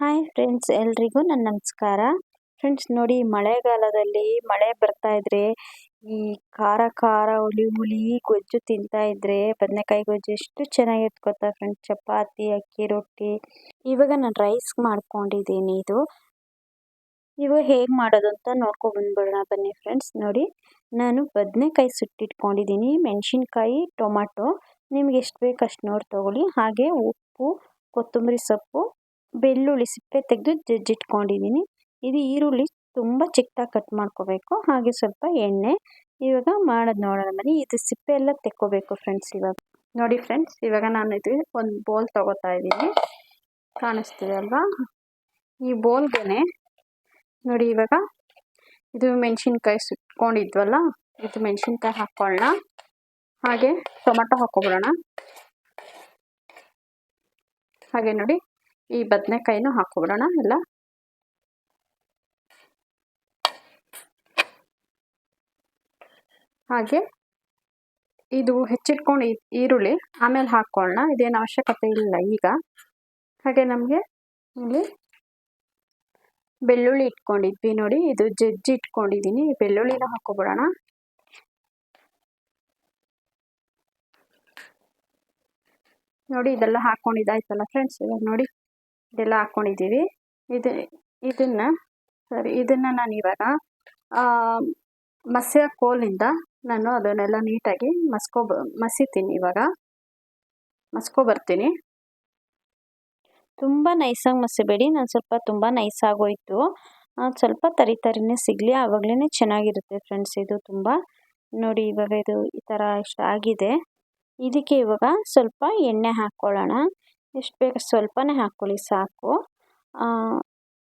Hi friends ಎಲ್ರಿಗೂ ನನ್ನ ನಮಸ್ಕಾರ. ಫ್ರೆಂಡ್ಸ್ ನೋಡಿ ಮಳೆಗಾಲದಲ್ಲಿ ಮಳೆ ಬರ್ತಾ ಇದ್ರೆ, ಈ ಖಾರ ಖಾರ ಹುಳಿ ಹುಳಿ ಗೊಜ್ಜು ತಿಂತಾ ಇದ್ರೆ, ಬದನೆಕಾಯಿ ಗೊಜ್ಜು ಎಷ್ಟು ಚೆನ್ನಾಗಿರುತ್ತೆ ಗೊತ್ತಾ ಫ್ರೆಂಡ್ಸ್ ಚಪಾತಿ, ಅಕ್ಕಿ, ರೊಟ್ಟಿ. ಇವಾಗ ನಾನು ರೈಸ್ ಮಾಡ್ಕೊಂಡಿದ್ದೀನಿ ಇದು. ಇವಾಗ ಹೇಗೆ ಮಾಡೋದು ಅಂತ ನೋಡ್ಕೊ ಬಂದ್ಬಿಡೋಣ ಬನ್ನಿ ಫ್ರೆಂಡ್ಸ್ ನೋಡಿ, ನಾನು ಬದನೆಕಾಯಿ ಸುಟ್ಟಿಟ್ಕೊಂಡಿದ್ದೀನಿ, ಮೆಣಸಿನ್ಕಾಯಿ, ಟೊಮಾಟೊ. ನಿಮ್ಗೆ ಎಷ್ಟು ಬೇಕು ಅಷ್ಟು ನೋಡಿ ತೊಗೊಳ್ಳಿ. ಹಾಗೆ ಉಪ್ಪು, ಕೊತ್ತಂಬರಿ ಸೊಪ್ಪು ಬೆಳ್ಳುಳ್ಳಿ ಸಿಪ್ಪೆ ತೆಗೆದು ಜಜ್ಜಿಟ್ಕೊಂಡಿದ್ದೀನಿ ಇದು ಈರುಳ್ಳಿ ತುಂಬ ಚಿಕ್ಕದಾಗಿ ಕಟ್ ಮಾಡ್ಕೋಬೇಕು. ಹಾಗೆ ಸ್ವಲ್ಪ ಎಣ್ಣೆ. ಇವಾಗ ಮಾಡೋದು ನೋಡೋಣ ಬನ್ನಿ. ಇದು ಸಿಪ್ಪೆ ಎಲ್ಲ ತೆಕ್ಕೋಬೇಕು ಫ್ರೆಂಡ್ಸ್ ಇವಾಗ. ನೋಡಿ ಫ್ರೆಂಡ್ಸ್ ಇವಾಗ ನಾನು ಇದು ಒಂದು ಬೋಲ್ ತೊಗೋತಾ ಇದ್ದೀನಿ. ಕಾಣಿಸ್ತಿದೆ ಅಲ್ವಾ? ಈ ಬೋಲ್ಗೆ ನೋಡಿ ಇವಾಗ ಇದು ಮೆಣಸಿನ್ಕಾಯಿ ಸುಟ್ಕೊಂಡಿದ್ವಲ್ಲ? ಇದು ಮೆಣಸಿನ್ಕಾಯಿ ಹಾಕ್ಕೊಳ್ಳೋಣ ಹಾಗೆ ಟೊಮೆಟೊ ಹಾಕ್ಕೊಬಿಡೋಣ. ಹಾಗೆ ನೋಡಿ. ಈ ಬದನೆಕಾಯಿನೂ ಹಾಕ್ಕೊಬಿಡೋಣ, ಎಲ್ಲ? ಹಾಗೆ, ಇದು ಹೆಚ್ಚಿಟ್ಕೊಂಡು ಈರುಳ್ಳಿ ಆಮೇಲೆ ಹಾಕ್ಕೊಳ್ಳೋಣ ಇದೇನು ಅವಶ್ಯಕತೆ ಇಲ್ಲ ಈಗ. ಹಾಗೆ ನಮಗೆ ಇಲ್ಲಿ ಬೆಳ್ಳುಳ್ಳಿ ಇಟ್ಕೊಂಡಿದ್ವಿ ನೋಡಿ, ಇದು ಜಜ್ಜಿ ಇಟ್ಕೊಂಡಿದ್ದೀನಿ ಬೆಳ್ಳುಳ್ಳಿನ ಹಾಕ್ಕೊಬಿಡೋಣ. ನೋಡಿ, ಇದೆಲ್ಲ ಹಾಕ್ಕೊಂಡಿದ್ದಾಯ್ತಲ್ಲ ಫ್ರೆಂಡ್ಸ್ ಇವಾಗ ನೋಡಿ. ಇದೆಲ್ಲ ಹಾಕ್ಕೊಂಡಿದ್ದೀವಿ ಇದು, ಇದನ್ನು, ಸರಿ, ಇದನ್ನು ನಾನು ಇವಾಗ ಮಸ್ಯ ಕೋಲಿಂದ ನಾನು ಅದನ್ನೆಲ್ಲ ನೀಟಾಗಿ ಮಸ್ಕೊ ಮಸಿತೀನಿ ಇವಾಗ. ಮಸ್ಕೋ ಬರ್ತೀನಿ. ತುಂಬ ನೈಸಾಗಿ ಮಸಿಬೇಡಿ ನಾನು ಸ್ವಲ್ಪ ತುಂಬ ನೈಸಾಗೋಯ್ತು ಸ್ವಲ್ಪ ತರಿ ತರಿನೇ ಸಿಗಲಿ. ಆವಾಗಲೇ ಚೆನ್ನಾಗಿರುತ್ತೆ ಫ್ರೆಂಡ್ಸ್ ಇದು ತುಂಬ. ನೋಡಿ, ಇವಾಗ ಇದು ಈ ಥರ ಇಷ್ಟ ಆಗಿದೆ. ಇದಕ್ಕೆ ಇವಾಗ ಸ್ವಲ್ಪ ಎಣ್ಣೆ ಹಾಕ್ಕೊಳ್ಳೋಣ ಎಷ್ಟು ಬೇಕು ಸ್ವಲ್ಪನೇ ಹಾಕ್ಕೊಳ್ಳಿ ಸಾಕು.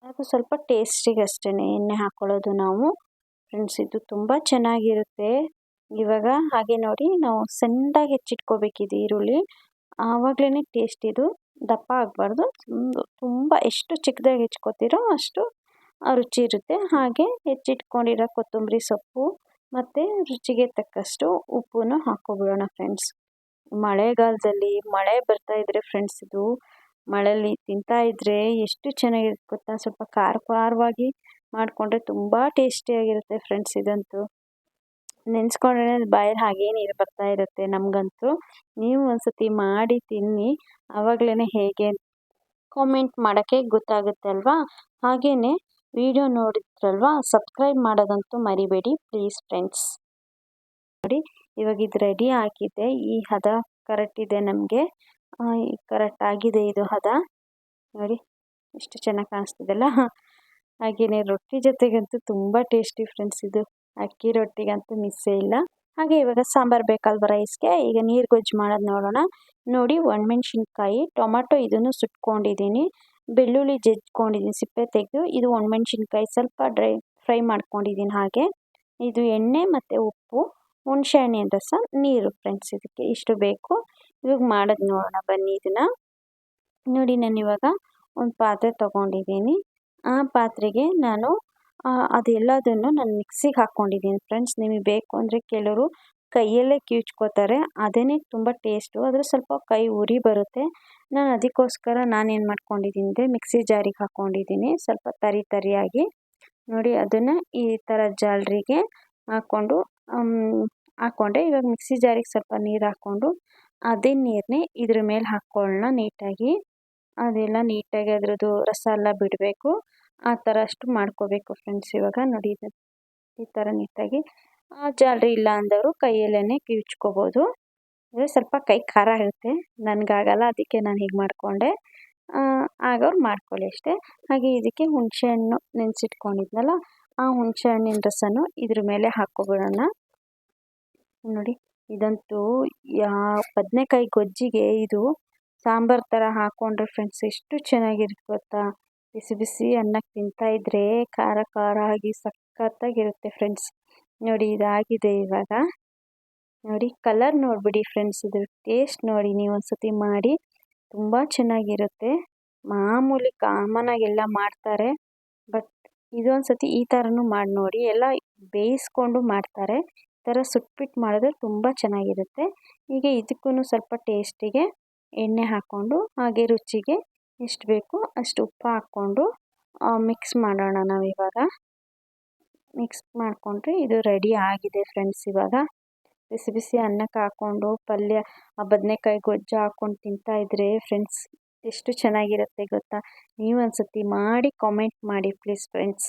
ಅದು ಸ್ವಲ್ಪ ಟೇಸ್ಟಿಗೆ ಅಷ್ಟೇ ಎಣ್ಣೆ ಹಾಕ್ಕೊಳ್ಳೋದು ನಾವು. ಫ್ರೆಂಡ್ಸ್, ಇದು ತುಂಬ ಚೆನ್ನಾಗಿರುತ್ತೆ. ಇವಾಗ ಹಾಗೆ ನೋಡಿ, ನಾವು ಸಣ್ಣದಾಗಿ ಹೆಚ್ಚಿಟ್ಕೋಬೇಕಿದೆ ಈರುಳ್ಳಿ. ಆವಾಗಲೇ ಟೇಸ್ಟ್ ಇದು ದಪ್ಪ ಆಗಬಾರ್ದು. ತುಂಬ ಎಷ್ಟು ಚಿಕ್ಕದಾಗಿ ಹೆಚ್ಕೋತೀರೋ ಅಷ್ಟು ರುಚಿ ಇರುತ್ತೆ. ಹಾಗೆ ಹೆಚ್ಚಿಟ್ಕೊಂಡಿರೋ ಕೊತ್ತಂಬರಿ ಸೊಪ್ಪು ಮತ್ತು ರುಚಿಗೆ ತಕ್ಕಷ್ಟು ಉಪ್ಪನ್ನು ಹಾಕ್ಕೊಬಿಡೋಣ ಫ್ರೆಂಡ್ಸ್. ಮಳೆಗಾಲದಲ್ಲಿ ಮಳೆ ಬರ್ತಾ ಇದ್ದರೆ ಫ್ರೆಂಡ್ಸ್ ಇದು, ಮಳೆಯಲ್ಲಿ ತಿಂತಾ ಇದ್ದರೆ ಎಷ್ಟು ಚೆನ್ನಾಗಿರುತ್ತೆ ಗೊತ್ತಾ? ಸ್ವಲ್ಪ ಖಾರ ಖಾರವಾಗಿ ಮಾಡಿಕೊಂಡ್ರೆ ತುಂಬ ಟೇಸ್ಟಿಯಾಗಿರುತ್ತೆ ಫ್ರೆಂಡ್ಸ್ ಇದಂತೂ. ನೆನೆಸ್ಕೊಂಡ್ರೆ ಬಾಯಲ್ಲಿ ಹಾಗೇ ನೀರು ಬರ್ತಾ ಇರುತ್ತೆ ನಮಗಂತೂ. ನೀವು ಒಂದ್ಸತಿ ಮಾಡಿ ತಿನ್ನಿ ಆವಾಗಲೇ ಹೇಗೆ ಕಾಮೆಂಟ್ ಮಾಡೋಕ್ಕೆ ಗೊತ್ತಾಗುತ್ತೆ ಅಲ್ವಾ? ಹಾಗೇ ವಿಡಿಯೋ ನೋಡಿದ್ರಲ್ವಾ? ಸಬ್ಸ್ಕ್ರೈಬ್ ಮಾಡೋದಂತೂ ಮರಿಬೇಡಿ ಪ್ಲೀಸ್ ಫ್ರೆಂಡ್ಸ್ ನೋಡಿ ಇವಾಗ ಇದು ರೆಡಿ ಆಗಿದೆ. ಈ ಹದ ಕರೆಕ್ಟ್ ಇದೆ ನಮಗೆ. ಕರೆಕ್ಟ್ ಆಗಿದೆ ಇದು ಹದ. ನೋಡಿ, ಎಷ್ಟು ಚೆನ್ನಾಗಿ ಕಾಣಿಸ್ತಿದೆಲ್ಲ ಹಾಗೆಯೇ ರೊಟ್ಟಿ ಜೊತೆಗಂತೂ ತುಂಬ ಟೇಸ್ಟಿ ಫ್ರೆಂಡ್ಸ್ ಇದು. ಅಕ್ಕಿ ರೊಟ್ಟಿಗಂತೂ ಮಿಸ್ಸೇ ಇಲ್ಲ. ಹಾಗೆ ಇವಾಗ ಸಾಂಬಾರು ಬೇಕಲ್ವ ರೈಸ್ಗೆ ಈಗ ನೀರು ಗೊಜ್ಜು ಮಾಡೋದು ನೋಡೋಣ. ನೋಡಿ, ಒಣಮೆಣ್ಸಿನ್ಕಾಯಿ, ಟೊಮಾಟೊ ಇದನ್ನು ಸುಟ್ಕೊಂಡಿದ್ದೀನಿ. ಬೆಳ್ಳುಳ್ಳಿ ಜಜ್ಕೊಂಡಿದ್ದೀನಿ ಸಿಪ್ಪೆ ತೆಗೆದು. ಇದು ಒಣಮೆಣ್ಸಿನ್ಕಾಯಿ ಸ್ವಲ್ಪ ಡ್ರೈ ಫ್ರೈ ಮಾಡ್ಕೊಂಡಿದ್ದೀನಿ ಹಾಗೆ. ಇದು ಎಣ್ಣೆ ಮತ್ತು ಉಪ್ಪು. ಹುಣಸೆ ಹಣ್ಣಿನ ರಸ ನೀರು ಫ್ರೆಂಡ್ಸ್ ಇದಕ್ಕೆ. ಇಷ್ಟು ಬೇಕು. ಇವಾಗ ಮಾಡೋದು ನೋಡೋಣ ಬನ್ನಿ ಇದನ್ನು. ನೋಡಿ ನಾನು ಇವಾಗ ಒಂದು ಪಾತ್ರೆ ತೊಗೊಂಡಿದ್ದೀನಿ. ಆ ಪಾತ್ರೆಗೆ ನಾನು ಅದೆಲ್ಲದನ್ನು ನಾನು ಮಿಕ್ಸಿಗೆ ಹಾಕ್ಕೊಂಡಿದ್ದೀನಿ ಫ್ರೆಂಡ್ಸ್ ನಿಮಗೆ ಬೇಕು ಅಂದರೆ ಕೆಲವರು ಕೈಯಲ್ಲೇ ಕಿವುಚ್ಕೋತಾರೆ. ಅದೇ ತುಂಬ ಟೇಸ್ಟು ಆದರೆ ಸ್ವಲ್ಪ ಕೈ ಉರಿ ಬರುತ್ತೆ. ನಾನು ಅದಕ್ಕೋಸ್ಕರ ನಾನೇನು ಮಾಡ್ಕೊಂಡಿದ್ದೀನಿ ಅಂದರೆ ಮಿಕ್ಸಿ ಜಾರಿಗೆ ಹಾಕ್ಕೊಂಡಿದ್ದೀನಿ ಸ್ವಲ್ಪ ತರಿ ತರಿಯಾಗಿ. ನೋಡಿ ಅದನ್ನು ಈ ಥರ ಜಾಲರಿಗೆ ಹಾಕ್ಕೊಂಡು ಹಾಕ್ಕೊಂಡೆ ಇವಾಗ ಮಿಕ್ಸಿ ಜಾರಿಗೆ ಸ್ವಲ್ಪ ನೀರು ಹಾಕ್ಕೊಂಡು, ಅದೇ ನೀರನ್ನೇ ಇದ್ರ ಮೇಲೆ ಹಾಕ್ಕೊಳ್ಳೋಣ ನೀಟಾಗಿ. ಅದೆಲ್ಲ ನೀಟಾಗಿ ಅದರದ್ದು ರಸ ಎಲ್ಲ ಬಿಡಬೇಕು. ಆ ಥರ ಅಷ್ಟು ಮಾಡ್ಕೋಬೇಕು ಫ್ರೆಂಡ್ಸ್ ಇವಾಗ ನೋಡಿ ಈ ಥರ ನೀಟಾಗಿ. ಜಾಲರಿ ಇಲ್ಲ ಅಂದವರು ಕೈಯಲ್ಲೇ ಕಿವಿಚ್ಕೋಬೋದು ಅಂದರೆ ಸ್ವಲ್ಪ ಕೈ ಖಾರ ಇರುತ್ತೆ. ನನಗಾಗಲ್ಲ, ಅದಕ್ಕೆ ನಾನು ಹೀಗೆ ಮಾಡಿಕೊಂಡೆ. ಆಗವ್ರು ಮಾಡ್ಕೊಳ್ಳಿ ಅಷ್ಟೇ. ಹಾಗೆ ಇದಕ್ಕೆ ಹುಣಸೆ ಹಣ್ಣು ನೆನೆಸಿಟ್ಕೊಂಡಿದ್ನಲ್ಲ, ಆ ಹುಣಸೆ ಹಣ್ಣಿನ ರಸನೂ ಇದ್ರ ಮೇಲೆ ಹಾಕ್ಕೊಬಿಡೋಣ. ನೋಡಿ. ಇದಂತೂ ಯಾ, ಬದನೆಕಾಯಿ ಗೊಜ್ಜಿಗೆ ಇದು ಸಾಂಬಾರು ಥರ ಹಾಕ್ಕೊಂಡ್ರೆ ಫ್ರೆಂಡ್ಸ್ ಎಷ್ಟು ಚೆನ್ನಾಗಿರುತ್ತೆ ಗೊತ್ತಾ? ಬಿಸಿ ಬಿಸಿ ಅನ್ನಕ್ಕೆ ತಿಂತಾಯಿದ್ರೆ ಖಾರ ಖಾರ ಆಗಿ ಸಖತ್ತಾಗಿರುತ್ತೆ ಫ್ರೆಂಡ್ಸ್ ನೋಡಿ ಇದಾಗಿದೆ ಇವಾಗ. ನೋಡಿ ಕಲರ್ ನೋಡಿಬಿಡಿ ಫ್ರೆಂಡ್ಸ್ ಇದ್ರ ಟೇಸ್ಟ್ ನೋಡಿ ನೀವು ಒಂದ್ಸತಿ ಮಾಡಿ. ತುಂಬ ಚೆನ್ನಾಗಿರುತ್ತೆ. ಮಾಮೂಲಿ ಕಾಮನಾಗೆಲ್ಲ ಮಾಡ್ತಾರೆ. ಬಟ್ ಇದೊಂದು ಸತಿ ಈ ಥರನೂ ಮಾಡಿ ನೋಡಿ. ಎಲ್ಲ ಬೇಯಿಸ್ಕೊಂಡು ಮಾಡ್ತಾರೆ. ಥರ ಸುಟ್ಬಿಟ್ಟು ಮಾಡಿದ್ರೆ ತುಂಬ ಚೆನ್ನಾಗಿರುತ್ತೆ. ಹೀಗೆ ಇದಕ್ಕೂ ಸ್ವಲ್ಪ ಟೇಸ್ಟಿಗೆ ಎಣ್ಣೆ ಹಾಕ್ಕೊಂಡು, ಹಾಗೆ ರುಚಿಗೆ ಎಷ್ಟು ಬೇಕು ಅಷ್ಟು ಉಪ್ಪು ಹಾಕ್ಕೊಂಡು ಮಿಕ್ಸ್ ಮಾಡೋಣ ನಾವಿವಾಗ ಮಿಕ್ಸ್ ಮಾಡಿಕೊಂಡ್ರೆ ಇದು ರೆಡಿ ಆಗಿದೆ ಫ್ರೆಂಡ್ಸ್ ಇವಾಗ. ಬಿಸಿ ಬಿಸಿ ಅನ್ನಕ್ಕೆ ಹಾಕ್ಕೊಂಡು, ಪಲ್ಯ, ಆ ಬದನೆಕಾಯಿ ಗೊಜ್ಜು ಹಾಕ್ಕೊಂಡು ತಿಂತಾಯಿದ್ರೆ ಫ್ರೆಂಡ್ಸ್ ಎಷ್ಟು ಚೆನ್ನಾಗಿರುತ್ತೆ ಗೊತ್ತಾ? ನೀವು ಒಂದು ಮಾಡಿ ಕಾಮೆಂಟ್ ಮಾಡಿ ಪ್ಲೀಸ್ ಫ್ರೆಂಡ್ಸ್.